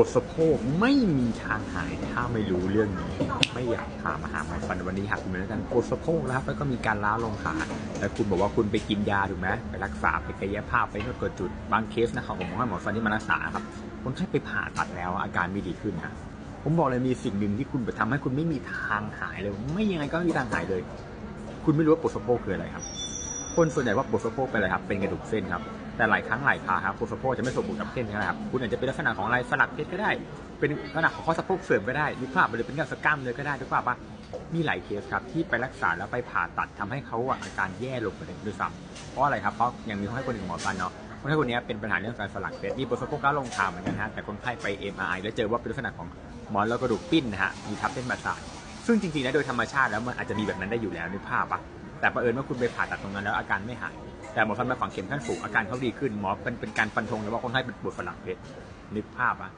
ปวดสะโพกไม่มีทางหายถ้าไม่รู้เรื่องนี้ ไม่อยากพามาหาหมอฟันวันนี้หากคุณเหมือนกันปวดสะโพกนะครับแล้วก็มีการล้าลงขาแล้วคุณบอกว่าคุณไปกินยาถูกไหมไปรักษาไปกายภาพไปนวดกดจุด บางเคสนะครับผมให้หมอฟันที่มารักษาครับคนไข้ไปผ่าตัดแล้วอาการไม่ดีขึ้นนะผมบอกเลยมีสิ่งหนึ่งที่คุณไปทำให้คุณไม่มีทางหายเลย ไม่ยังไงก็ไม่มีทางหายเลย คุณไม่รู้ว่าปวดสะโพกคืออะไรครับ คนส่วนใหญ่ว่าปวดสะโพกเป็นอะไรครับเป็นกระดูกเส้นครับแต่หลายครั้งหลายคาครับปวดสะโพกจะไม่สมบูรณ์กับเส้นนะครับคุณอาจจะเป็นลักษณะของอะไรสลักเพชรก็ได้ เป็นลักษณะของข้อสะโพกเสื่อมก็ได้นึกภาพไปเลยเป็นการสกล้ามเลยก็ได้นึกภาพปะมีหลายเคสครับที่ไปรักษาแล้วไปผ่าตัดทำให้เขาอาการแย่ลงไปเลยด้วยซ้ำเพราะอะไรครับเพราะอย่างมีคนให้คนหนึ่งหมอฟันเนาะคนไข้คนนี้เป็นปัญหาเรื่องการสลักเพชรมีปวดสะโพกล้าลงขาเหมือนกันฮะแต่คนไข้ไป MRI แล้วเจอว่าเป็นลักษณะของหมอนแล้วกระดูกปิ้นนะฮะมีทับเส้นประสาทซึ่งจริงๆแล้วโดยธรรมชาติแล้วมันอาจจะมีแบบนั้นได้อยู่แล้วนึกภาพปะ แต่ประเอิญว่าคุณไปผ่าตัดตรงนั้นแล้วอาการไม่หาย แต่หมอฟันมาฝังเข็มขั้นสูงอาการเขาดีขึ้นหมอเป็นเป็นการฟันธงเลยว่าคนไข้เป็นปวดฝรั่งเพชรนึกภาพอะ